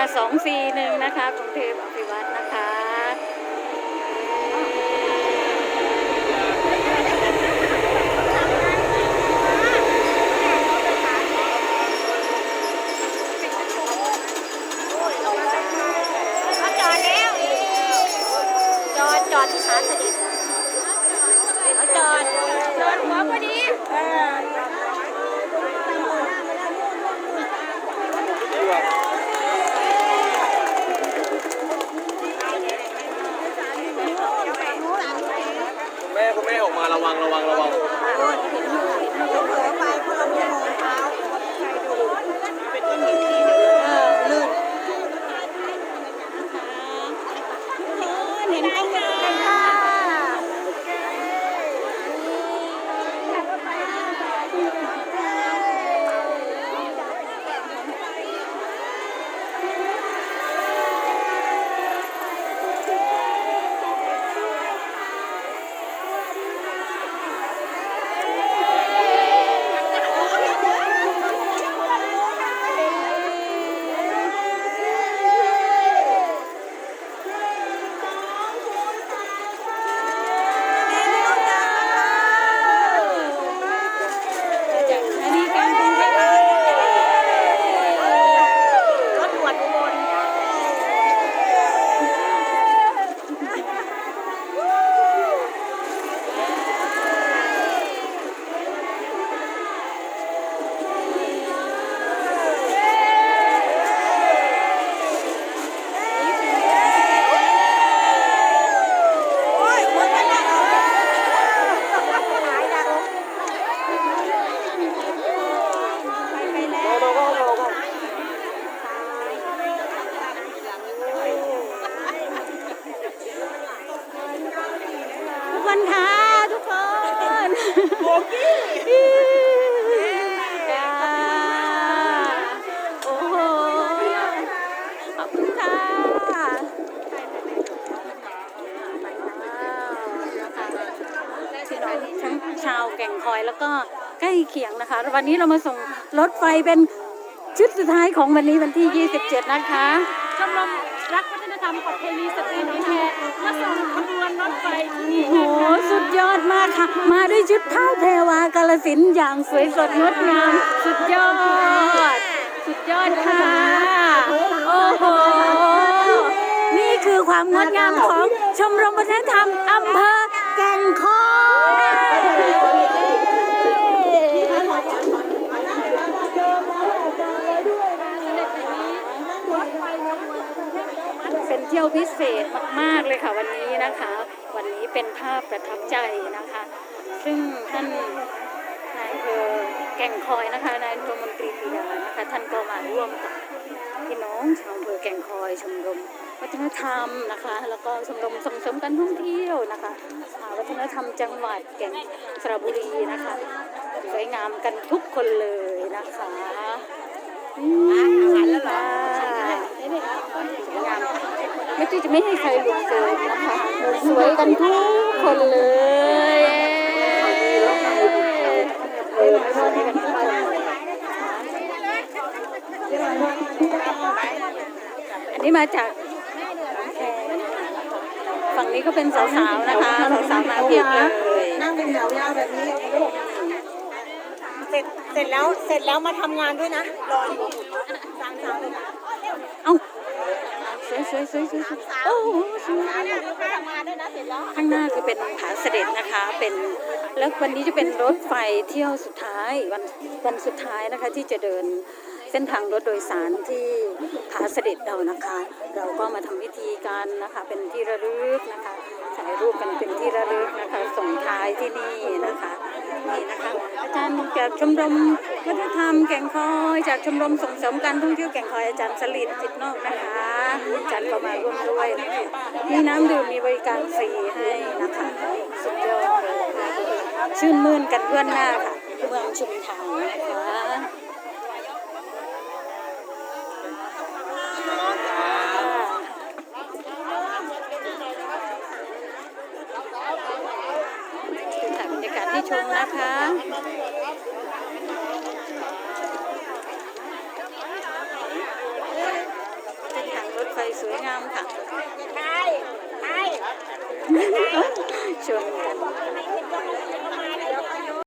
241นะคะกรุงเทพอภิวัตนะคะเขาจอดแล้วจอดจอดที่ฐานเสด็จเขาจอดจอดหัวพอดีเแม่คุณแม่ ออกมาระวังระวังระวังผลอไปเพราะเราไม่มองเท้าเออลื่นเห็นต้องเลยค่ะ จากสถานีกลางกรุงเทพ รถด่วนอุบล โอ้ยหมดแล้วนะหายแล้วไปไปแล้ว ทุก คนค่ะทุกคนโอ้โอ้โหขอบคุณค่ะทั้งชาวแก่งคอยแล้วก็ใกล้เคียงนะคะ วันนี้เรามาส่งรถไฟเป็นชุดสุดท้ายของวันนี้วันที่ 27 นะคะชมรมรักวัฒนธรรมประเพณีสตรีน้องแพ มากค่ะมาด้วยชุดผ้าแพรวากาลสินอย่างสวยสดงดงาม สุดยอด สุดยอดค่ะ โอ้โห นี่คือความงดงามของชมรมวัฒนธรรมอำเภอแก่งคอยเป็นเที่ยวพิเศษ มาก ๆ เลยค่ะวันนี้นะคะ วันนี้เป็นภาพประทับใจนะคะ ซึ่งท่านนายเภอแก่งคอยนะคะนายอำเภอมนตรีปีดานะคะท่านก็มาร่วมกับพี่น้องชาวอำเภอแก่งคอยชมรมวัฒนธรรมนะคะ แล้วก็ชมรมส่งเสริมการท่องเที่ยวนะคะวัฒนธรรมจังหวัดแก่งสระบุรีนะคะสวยงามกันทุกคนเลยนะคะ ไม่ที่จะไม่ให้ใครหลุดโซนนะคะสวยกันทุกคนเลยอันนี้มาจากฝั่งนี้ก็เป็นสาวๆนะคะสาวๆมาเพียบเลยนั่งเป็นแถวย ร็จเสร็จแล้วเสร็จแล้วมาทำงานด้วยนะรออยู่สามสาวเลยนะเอ้าสวยสวยสวยสวยสวยโอ้โหสวยมาทำงานด้วยนะเสร็จแล้ว ข้างหน้าคือเป็นผาเสด็จนะคะ เป็นแล้ววันนี้จะเป็นรถไฟเที่ยวสุดท้ายวันวันสุดท้ายนะคะที่จะเดินเส้นทางรถโดยสารที่ผาเสด็จเรานะคะ เราก็มาทำพิธีกันนะคะ เป็นที่ระลึกนะคะถ่ายรูปกันเป็นที่ระลึกนะคะ ส่งท้ายที่นี่นะคะ นะคะอาจารย์จากชมรมวัฒนธรรมแก่งคอย จากชมรมส่งเสริมการท่องเที่ยวแก่งคอยอาจารย์สลิดจิตนอกนะคะอาจารย์ก็มาร่วมด้วยนะคะมีน้ำดื่มมีบริการฟรีให้นะคะสุดยอดเลยชื่นมื่นกันเพื่อนหน้าค่ะ เมืองชุมทางนะคะ ให้ชมนะคะ เป็สวยงามค่ะชม